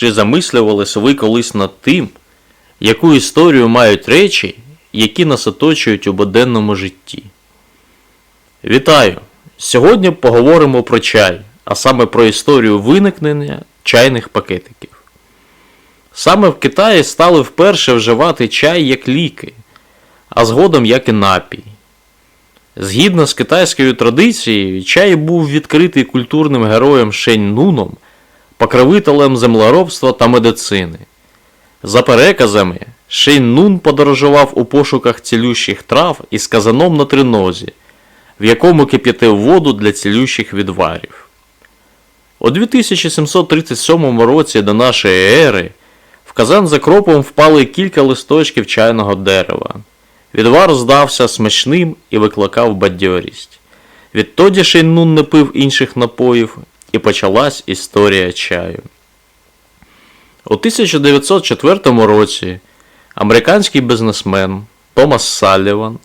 Чи замислювались ви колись над тим, яку історію мають речі, які нас оточують у буденному житті? Вітаю! Сьогодні поговоримо про чай, а саме про історію виникнення чайних пакетиків. Саме в Китаї стали вперше вживати чай як ліки, а згодом як і напій. Згідно з китайською традицією, чай був відкритий культурним героєм Шень Нуном, покровителем землеробства та медицини. За переказами, Шень Нун подорожував у пошуках цілющих трав із казаном на тринозі, в якому кип'ятив воду для цілющих відварів. У 2737 році до нашої ери в казан за кропом впали кілька листочків чайного дерева. Відвар здався смачним і викликав бадьорість. Відтоді Шейнун не пив інших напоїв, і почалась історія чаю. У 1904 році американський бізнесмен Томас Салліван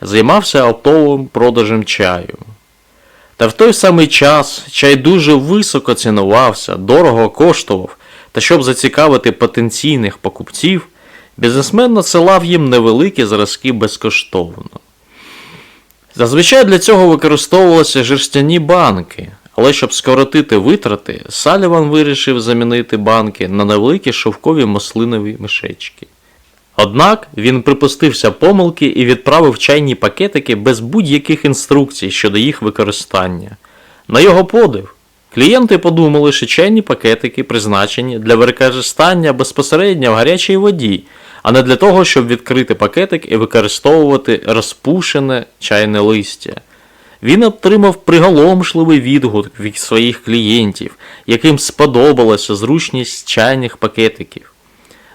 займався оптовим продажем чаю. Та в той самий час чай дуже високо цінувався, дорого коштував, та щоб зацікавити потенційних покупців, бізнесмен надсилав їм невеликі зразки безкоштовно. Зазвичай для цього використовувалися жерстяні банки, але щоб скоротити витрати, Саліван вирішив замінити банки на невеликі шовкові маслинові мішечки. Однак він припустився помилки і відправив чайні пакетики без будь-яких інструкцій щодо їх використання. На його подив, клієнти подумали, що чайні пакетики призначені для використання безпосередньо в гарячій воді, а не для того, щоб відкрити пакетик і використовувати розпушене чайне листя. Він отримав приголомшливий відгук від своїх клієнтів, яким сподобалася зручність чайних пакетиків.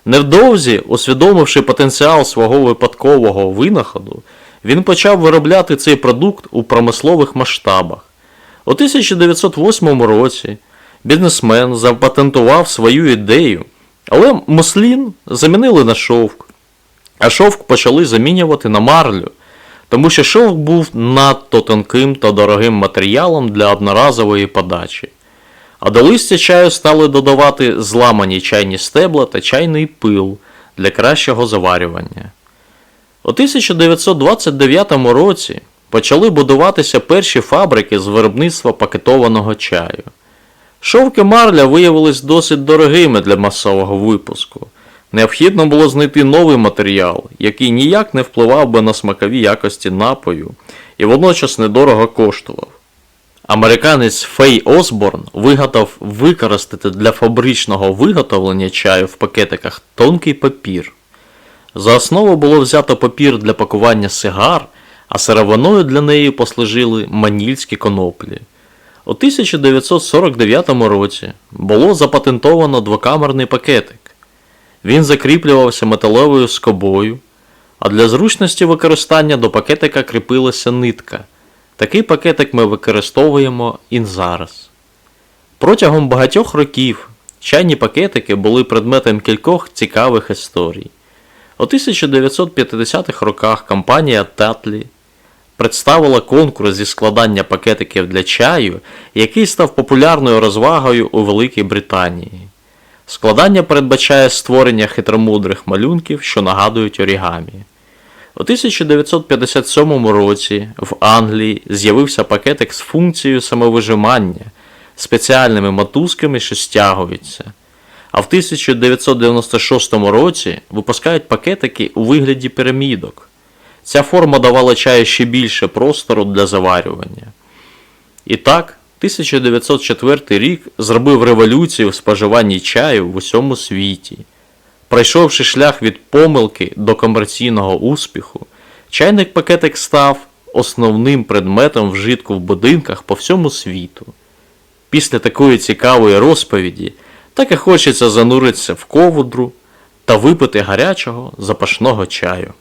Невдовзі, усвідомивши потенціал свого випадкового винаходу, він почав виробляти цей продукт у промислових масштабах. У 1908 році бізнесмен запатентував свою ідею, але муслін замінили на шовк, а шовк почали замінювати на марлю, тому що шовк був надто тонким та дорогим матеріалом для одноразової подачі. А до листя чаю стали додавати зламані чайні стебла та чайний пил для кращого заварювання. У 1929 році почали будуватися перші фабрики з виробництва пакетованого чаю. Шовки марля виявились досить дорогими для масового випуску. Необхідно було знайти новий матеріал, який ніяк не впливав би на смакові якості напою і водночас недорого коштував. Американець Фей Осборн вигадав використати для фабричного виготовлення чаю в пакетиках тонкий папір. За основу було взято папір для пакування сигар, а сировиною для неї послужили манільські коноплі. У 1949 році було запатентовано двокамерний пакетик. Він закріплювався металевою скобою, а для зручності використання до пакетика кріпилася нитка. Такий пакетик ми використовуємо і зараз. Протягом багатьох років чайні пакетики були предметом кількох цікавих історій. У 1950-х роках компанія Татлі представила конкурс зі складання пакетиків для чаю, який став популярною розвагою у Великій Британії. Складання передбачає створення хитромудрих малюнків, що нагадують орігамі. У 1957 році в Англії з'явився пакетик з функцією самовижимання, спеціальними мотузками, що стягуються. А в 1996 році випускають пакетики у вигляді пірамідок. Ця форма давала чаю ще більше простору для заварювання. І так, 1904 рік зробив революцію в споживанні чаю в усьому світі. Пройшовши шлях від помилки до комерційного успіху, чайник пакетик став основним предметом вжитку в будинках по всьому світу. Після такої цікавої розповіді так і хочеться зануритися в ковдру та випити гарячого запашного чаю.